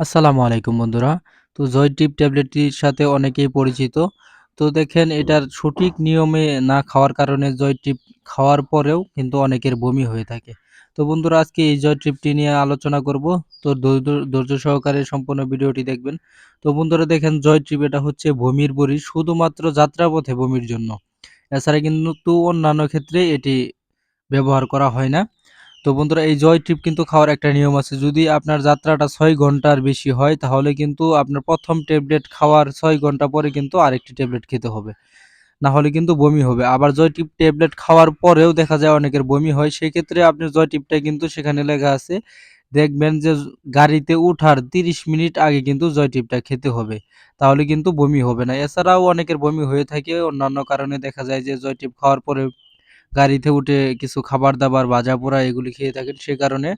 আসসালামু আলাইকুম বন্ধুরা। তো জয় টিপ ট্যাবলেটটির সাথে অনেকেই পরিচিত। তো দেখেন এটার সঠিক নিয়মে না খাওয়ার কারণে জয় টিপ খাওয়ার পরেও কিন্তু অনেকের বমি হয়ে থাকে। তো বন্ধুরা, আজকে এই জয় টিপটি নিয়ে আলোচনা করব। তো ধৈর্য সহকারে সম্পূর্ণ ভিডিওটি দেখবেন। তো বন্ধুরা, দেখেন জয় ট্রিপ এটা হচ্ছে বমির বড়ি, শুধুমাত্র যাত্রাপথে বমির জন্য। এছাড়া কিন্তু অন্যান্য ক্ষেত্রে এটি ব্যবহার করা হয় না। তো বন্ধুরা, এই জয় ট্রিপ কিন্তু খাওয়ার একটা নিয়ম আছে। যদি আপনার যাত্রাটা ছয় ঘণ্টার বেশি হয়, তাহলে কিন্তু আপনার প্রথম ট্যাবলেট খাওয়ার ছয় ঘণ্টা পরে কিন্তু আরেকটি ট্যাবলেট খেতে হবে। না হলে কিন্তু বমি হবে। আবার জয় টিপ ট্যাবলেট খাওয়ার পরেও দেখা যায় অনেকের বমি হয়। সেক্ষেত্রে আপনি জয় টিপটা কিন্তু সেখানে লেখা আছে, দেখবেন যে গাড়িতে উঠার তিরিশ মিনিট আগে কিন্তু জয় টিপটা খেতে হবে। তাহলে কিন্তু বমি হবে না। এছাড়াও অনেকের বমি হয়ে থাকে। অন্যান্য কারণে দেখা যায় যে জয় টিপ খাওয়ার পরে গাড়িতে উঠে কিছু খাবার-দাবার ভাজা-পোড়া এগুলি খেয়ে থাকেন, সে কারণে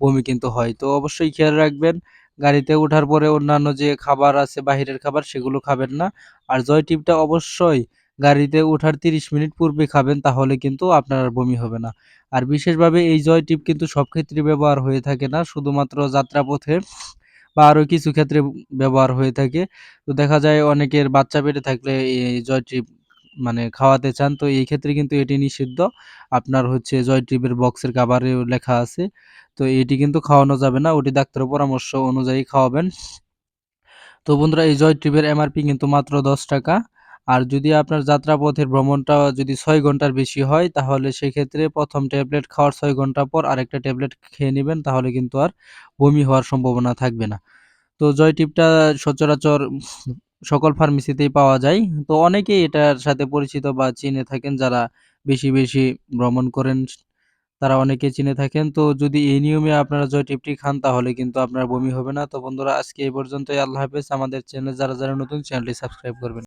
বমি কিন্তু হয়। তো অবশ্যই খেয়াল রাখবেন, গাড়িতে ওঠার পরে অন্যান্য যে খাবার আছে, বাহিরের খাবার, সেগুলো খাবেন না। আর জয় টিপটা অবশ্যই গাড়িতে ওঠার ৩০ মিনিট পূর্বে খাবেন, তাহলে কিন্তু আপনার বমি হবে না। আর বিশেষভাবে এই জয় টিপ কিন্তু সব ক্ষেত্রে ব্যবহার হয়ে থাকে না, শুধুমাত্র যাত্রাপথে বা আরও কিছু ক্ষেত্রে ব্যবহার হয়ে থাকে। তো দেখা যায় অনেকের বাচ্চা পেটে থাকলে এই জয় টিপ মানে খাওয়াতে চান, তো এই ক্ষেত্রে কিন্তু এটি নিষিদ্ধ। আপনার হচ্ছে জয় ট্রিপের বক্সের কাভারেও লেখা আছে। তো এটি কিন্তু খাওয়ানো যাবে না। ওটি ডাক্তারের পরামর্শ অনুযায়ী খাওয়াবেন। তো বন্ধুরা, এই জয় ট্রিপের এমআরপি কিন্তু মাত্র ৳১০ আর যদি আপনার যাত্রাপথের ভ্রমণটা যদি ছয় ঘণ্টার বেশি হয়, তাহলে সেক্ষেত্রে প্রথম ট্যাবলেট খাওয়ার ছয় ঘণ্টা পর আরেকটা ট্যাবলেট খেয়ে নিবেন, তাহলে কিন্তু আর বমি হওয়ার সম্ভাবনা থাকবে না। তো জয় টিপটা সচরাচর সকল ফার্মেসিতেই পাওয়া যায়। তো অনেকেই এটার সাথে পরিচিত বা চিনে থাকেন যারা বেশি, বেশি ভ্রমণ করেন তারা অনেকে চিনে থাকেন। তো যদি এই নিয়মে আপনারা জয় টিপটি খান তাহলে কিন্তু আপনার বমি হবে না। তো বন্ধুরা আজকে এই পর্যন্তই। আল্লাহ হাফেজ। আমাদের চ্যানেল যারা, যারা নতুন চ্যানেলটি সাবস্ক্রাইব করবেন।